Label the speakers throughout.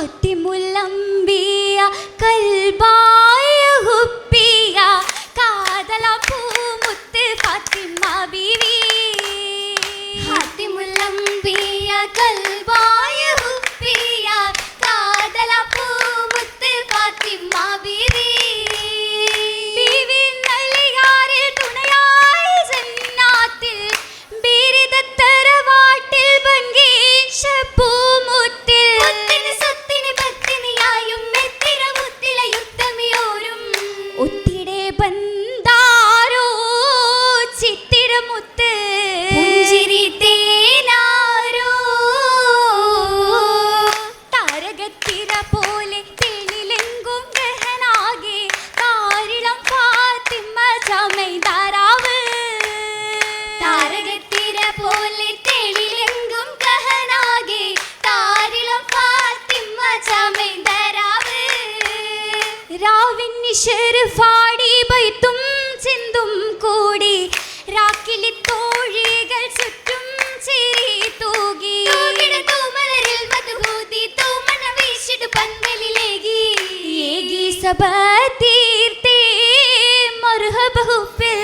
Speaker 1: ഫാത്തിമുല്ലംബിയ കൽബാ ഈശ്വരഫാടി ബൈത്തും ചിന്തും കൂടി. രാക്കിലി തോഴികൾ ചുറ്റും ചിരി തൂകി. തൂമലരിൽ മധുഹൂതി തൂമണ വീശിടു പന്തലിലേകി. ഏകി സഭ തീർത്തേ മറുഹബഹുപ്പിൽ.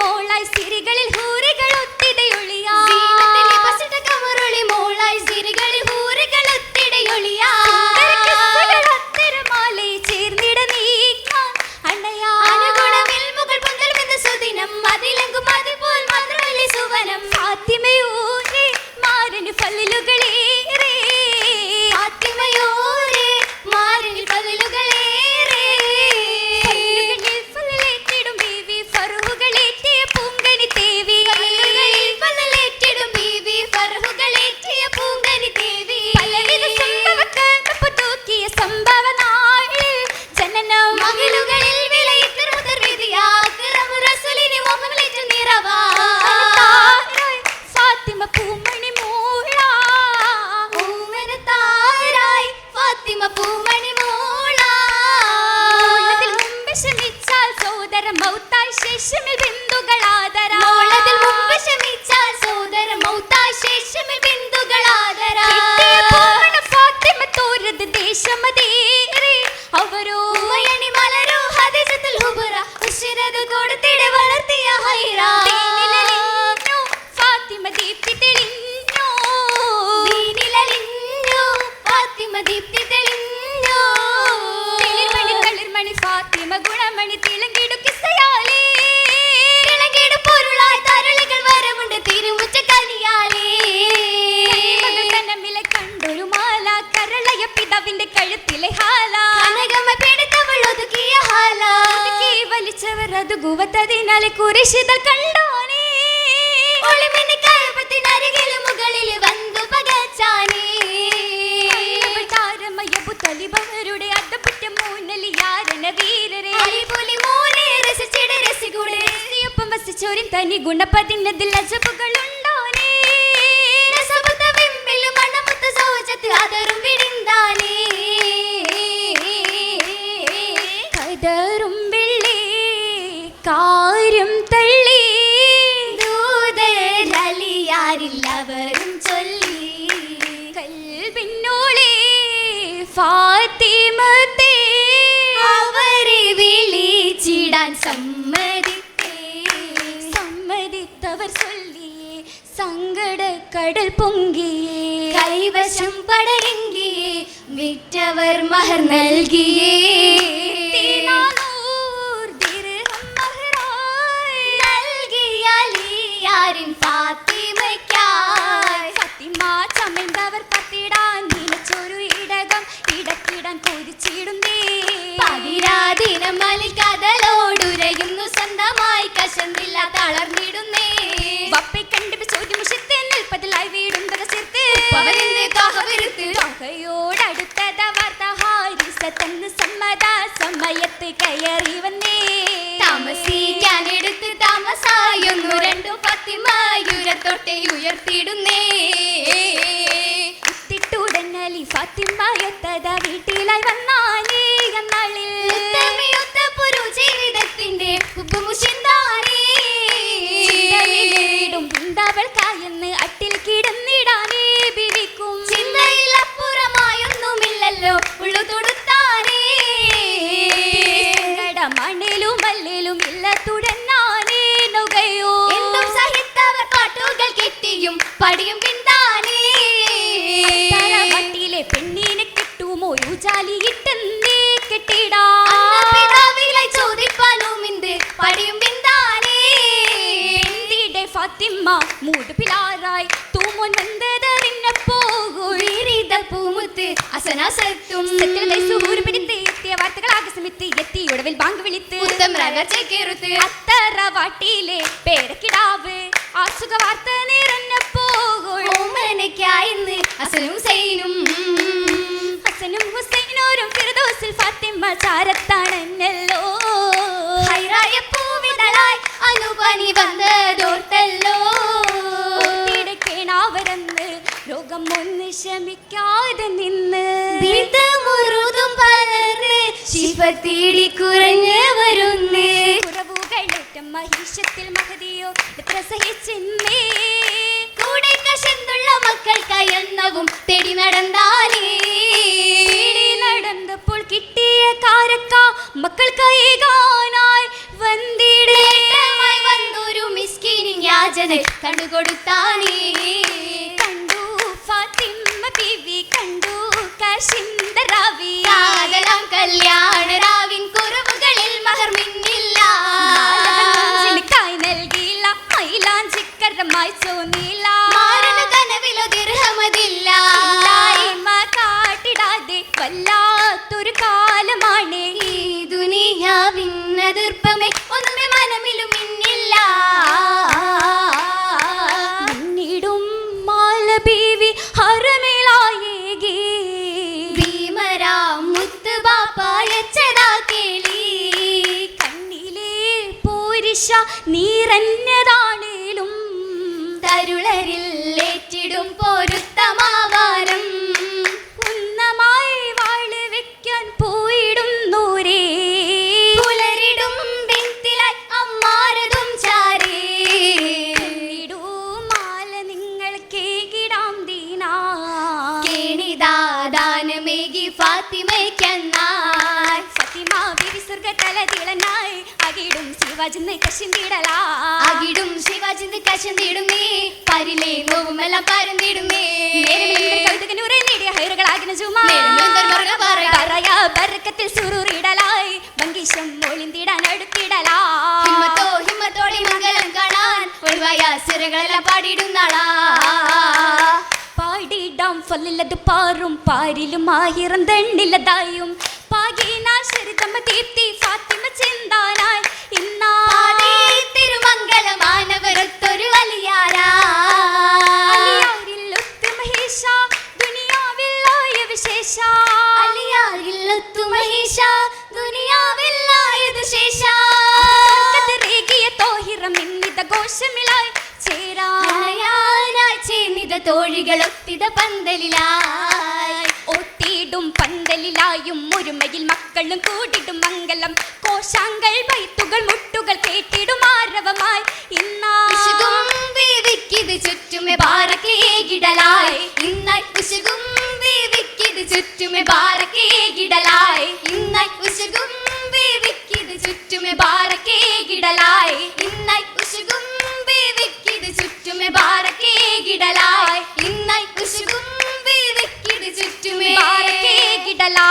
Speaker 1: മോളായി സിരികളിൽ തനതുകുവത്തതിനാൽ കുരിശിതൽ കണ്ടോനേ. ഒളിമിന് കഴപ്പത്തിനരികിൽ മുകളിൽ വന്നു പകച്ചാനേ. താരമയപ്പു തലിപവരുടെ അട്ടപ്പുറ്റ മൂന്നൽ യാരണ വീരരെ. അലിപുലി മൂലേ രസിച്ചിട രസികൂട. രസിയൊപ്പം വസിച്ചോരിൻ തനി ഗുണപ്പതിനതിൽ അജപ്പുകളുണ്ടോനേ രസപുത്ത വിമ്പിൽ മണമുത്ത സോചത്ത് അതറും വിടിന്താനേ വിടാൻ സമ്മതിത്തേ. സമ്മതിത്തവർ ചൊല്ലിയേ സങ്കടക്കടൽ പൊങ്കിയേ. കൈവശം പടരെങ്കിയേ വിറ്റവർ മഹർ നൽകിയേ. നൽകിയാൽ in the ഫാത്തിമ മൂട് പിലാറായി തൂമോൻ വന്നതറിഞ്ഞപ്പോൾ
Speaker 2: വിരിത പൂമുത്ത് അസനാസത്തും
Speaker 1: പിടിത്ത് എത്തിയ വാർത്തകൾ ആകസ്മിത്ത് എത്തി ഉടവിൽ ബാങ്ക് വിളിത്ത്.
Speaker 2: ഉത്തം രകച്ചേറുത്ത്
Speaker 1: അത്തറ വാട്ടിയിലെ പേരക്കിടാവ്. അസുഖ വാർത്ത
Speaker 2: അസനും സൈനും
Speaker 1: ഹസനും ഹുസൈനോരും ഫിർദൗസിൽ ഫാത്തിമ ചാരത്താണെന്നല്ലോ.
Speaker 2: ഹൈറായ പൂവിതളായി അനുപനി വന്നതോർത്തല്ലോ
Speaker 1: ഒന്ന് ശമിക്കാതെ നിന്ന്
Speaker 2: മുറുതും പലർന്ന് ശിവ തേടി കുറഞ്ഞ് വരുന്നേ.
Speaker 1: കുറവുകളേറ്റം മഹിഷത്തിൽ മഹതിയോ എത്ര സഹിച്ചെന്നേ.
Speaker 2: കൂടെ കശന്തുള്ള മക്കൾക്കായി എന്നവും തേടി നടന്നാലേ.
Speaker 1: നടന്നപ്പോൾ കിട്ടിയ കാരക്ക മക്കൾക്കായി കാണായി വന്നിടേ.
Speaker 2: ഏട്ടമായി വന്നൊരു മിസ്കിനി യാചന കണ്ടുകൊടുത്താനേ
Speaker 1: കശിന്ദറാവി
Speaker 2: കാതലാം കല്യാണ രാവിൻ കുറവുകളിൽ മഹർ മിന്നില്ല.
Speaker 1: കായ് നൽകിയില്ല. മൈലാഞ്ചിക്കരമായി തോന്നിയില്ല
Speaker 2: മാരന കനവിലോ ദിർഹമതില്ല
Speaker 1: ഇല്ലായ്മ കാട്ടിടാതെ വല്ലാത്തൊരു കാലമാണ്.
Speaker 2: ഈ ദുനിയാവിന്നതിർപ്പമേ ഒന്നുമേ മനമിലും
Speaker 1: പോരിശ നീരന്നതാണേലും
Speaker 2: തരുളരിൽ ഏറ്റിടും പൊരുത്തമാവാരം
Speaker 1: ശിവാജിന്ന് കശിന്തിടലാ.
Speaker 2: അകിടും ശിവാജിന്ന് കശന്തിടും നീ പരിലേ നോവുമെല്ലാം പരന്നിടും നീ
Speaker 1: കൗതുകനൂറെ നേടിയ ഹൈറുകളാകിന ബർക്കത്തിൽ സുറൂറിടലായി. വങ്കീശം മോളിന്തിടാൻ അടുത്തിടലാ.
Speaker 2: ഹിമ്മത്തോ ഹിമ്മത്തോടെ മംഗലം കാണാൻ ഒഴിവായ സിരകളെല്ലാം പാടിയിടും നാളാ.
Speaker 1: പാടിടാം ഫല്ലില്ലത് പാറും പാരിലും ആയിരം ദണ്ണില്ലതായും പാകിനാശരിതമ്മ തീർത്തി ഫാത്തിമ ചിന്താനായി
Speaker 2: അണയാനായി ചേർന്നിത തോഴികളൊത്തിത പന്തലിലായി
Speaker 1: ഒരുമയിൽ മക്കളും കൂടിടും മംഗലം. കോശാങ്കൾ വൈത്തുകൾ മുട്ടുകൾ കേട്ടിടും ആരവമായി. ഇന്നാ
Speaker 2: വിശുകും ബാരക്കേകിടലായി ഇന്നായി ഉശുകും ബീവിക്കിത് ചുറ്റുമെ ബാരക്കേകിടലായി ഇന്നായി ഉശുകും ബീവിക്കിത് ചുറ്റുമെ ബാരക്കേകിടലായി ഇന്നായി ഉശുകും ബീവിക്കിത് ചുറ്റുമെ ബാരക്കേകിടലായി ഇന്നായി ഉശുകും ബീവിക്കിത് ചുറ്റുമേ
Speaker 1: ബാരക്കേകിടലാ